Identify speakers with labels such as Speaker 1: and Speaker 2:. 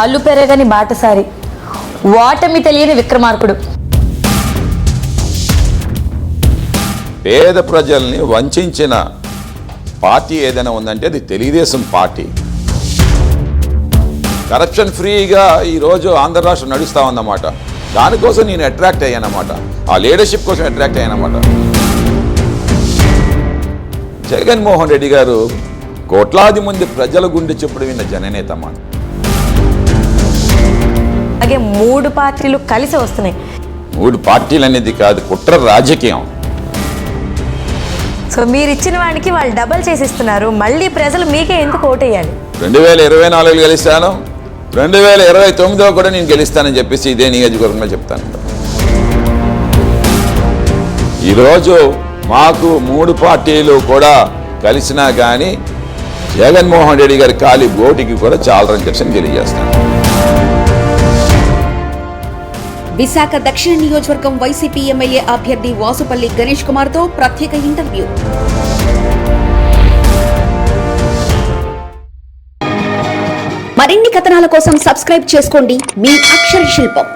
Speaker 1: అల్లు పెరగని బాటసారి. ఓటమి తెలియని విక్రమార్కుడు.
Speaker 2: పేద ప్రజల్ని వంచిన పార్టీ ఏదైనా ఉందంటే అది తెలుగుదేశం పార్టీ. కరప్షన్ ఫ్రీగా ఈరోజు ఆంధ్ర రాష్ట్రం నడుస్తూ ఉందన్నమాట. దానికోసం నేను అట్రాక్ట్ అయ్యానమాట ఆ లీడర్షిప్ కోసం అట్రాక్ట్ అయ్యానమాట జగన్మోహన్ రెడ్డి గారు కోట్లాది మంది ప్రజల గుండె చెప్పుడు విన్న జననేత అన్నమాట
Speaker 1: మూడు పార్టీలు కలిసి వస్తున్నాయి.
Speaker 2: మూడు పార్టీలు అనేది కాదు కుట్ర రాజకీయం.
Speaker 1: సో మీరు ఇచ్చిన వాడికి వాళ్ళు డబల్ చేసి ఇస్తున్నారు మళ్ళీ ప్రజలు మీకే ఎందుకు ఓటేయాలి?
Speaker 2: రెండు వేల ఇరవై నాలుగులో గెలిస్తాను రెండు వేల ఇరవై తొమ్మిదిలో కూడా నేను గెలుస్తానని చెప్పేసి ఇదే నియోజకవర్గంలో చెప్తాను. ఈరోజు మాకు మూడు పార్టీలు కూడా కలిసినా కానీ జగన్మోహన్ రెడ్డి గారి ఖాళీ ఓటికి కూడా చాలా చెప్పని తెలియజేస్తాను
Speaker 3: విశాఖ దక్షిణ నియోజకవర్గం వైసీపీ ఎమ్మెల్యే అభ్యర్థి వాసుపల్లి గణేష్ కుమార్తో ప్రత్యేక ఇంటర్వ్యూ. మరిన్ని కథనాల కోసం సబ్స్క్రైబ్ చేసుకోండి మీ అక్షర శిల్పం.